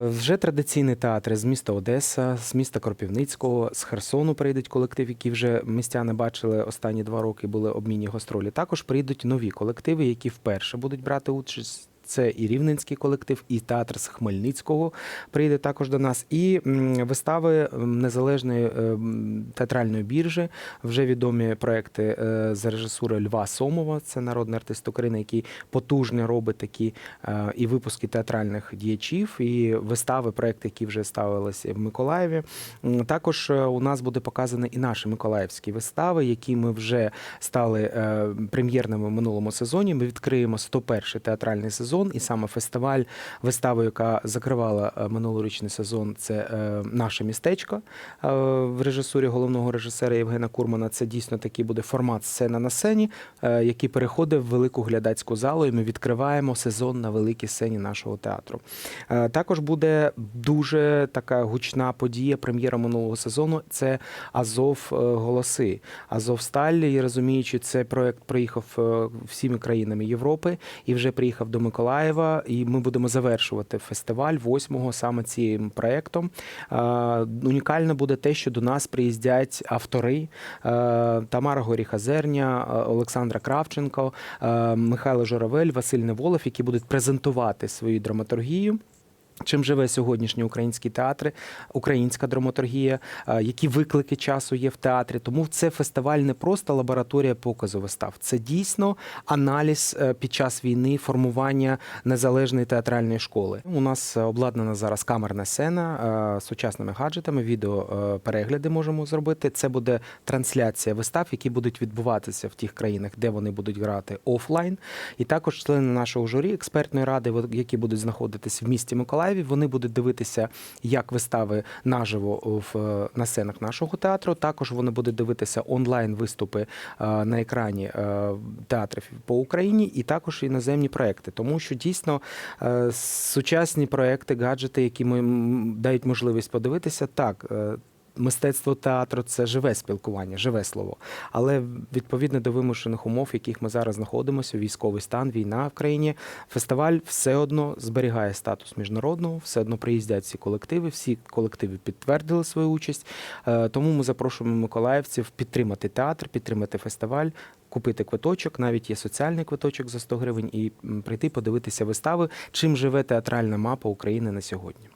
Вже традиційні театри з міста Одеса, з міста Кропівницького, з Херсону прийдуть колектив, які вже містяни бачили останні два роки, були обмінні гастролі. Також прийдуть нові колективи, які вперше будуть брати участь. Це і рівненський колектив, і театр з Хмельницького прийде також до нас. І вистави незалежної е, театральної біржі, вже відомі проекти е, за режисури Льва Сомова, це народний артист України, який потужно робить такі е, і випуски театральних діячів, і вистави, проекти, які вже ставилися в Миколаєві. Також у нас буде показані і наші миколаївські вистави, які ми вже стали прем'єрними в минулому сезоні. Ми відкриємо 101-й театральний сезон, і саме фестиваль, виставу, яка закривала е, минулорічний сезон, це е, наше містечко е, в режисурі головного режисера Євгена Курмана. Це дійсно такий буде формат сцена на сцені, який переходить в велику глядацьку залу, і ми відкриваємо сезон на великій сцені нашого театру. Також буде дуже така гучна подія прем'єра минулого сезону. Це Азов голоси. Азовсталь, я розуміючи, це проект приїхав всіми країнами Європи і вже приїхав до Миколаєва. І ми будемо завершувати фестиваль 8-го саме цим проектом. Унікально буде те, що до нас приїздять автори е, Тамара Горіха-Зерня, Олександра Кравченко, е, Михайло Журавель, Василь Неволов, які будуть презентувати свою драматургію. Чим живе сьогоднішні українські театри, українська драматургія, е, які виклики часу є в театрі. Тому це фестиваль не просто лабораторія показу вистав, це дійсно аналіз е, під час війни формування незалежної театральної школи. У нас обладнана зараз камерна сцена е, сучасними гаджетами, відеоперегляди можемо зробити. Це буде трансляція вистав, які будуть відбуватися в тих країнах, де вони будуть грати офлайн. І також члени нашого журі експертної ради, які будуть знаходитися в місті Миколаєві, вони будуть дивитися, як вистави наживо в на сценах нашого театру. Також вони будуть дивитися онлайн виступи е, на екрані е, театрів по Україні, і також іноземні проекти, тому що дійсно е, сучасні проекти, гаджети, які ми дають можливість подивитися, так. Мистецтво театру це живе спілкування, живе слово. Але відповідно до вимушених умов, в яких ми зараз знаходимося, військовий стан, війна в країні, фестиваль все одно зберігає статус міжнародного, все одно приїздять всі колективи, всі колективи підтвердили свою участь. Е, Тому ми запрошуємо миколаївців підтримати театр, підтримати фестиваль. Купити квиточок, навіть є соціальний квиточок за 100 гривень, і прийти подивитися вистави, чим живе театральна мапа України на сьогодні.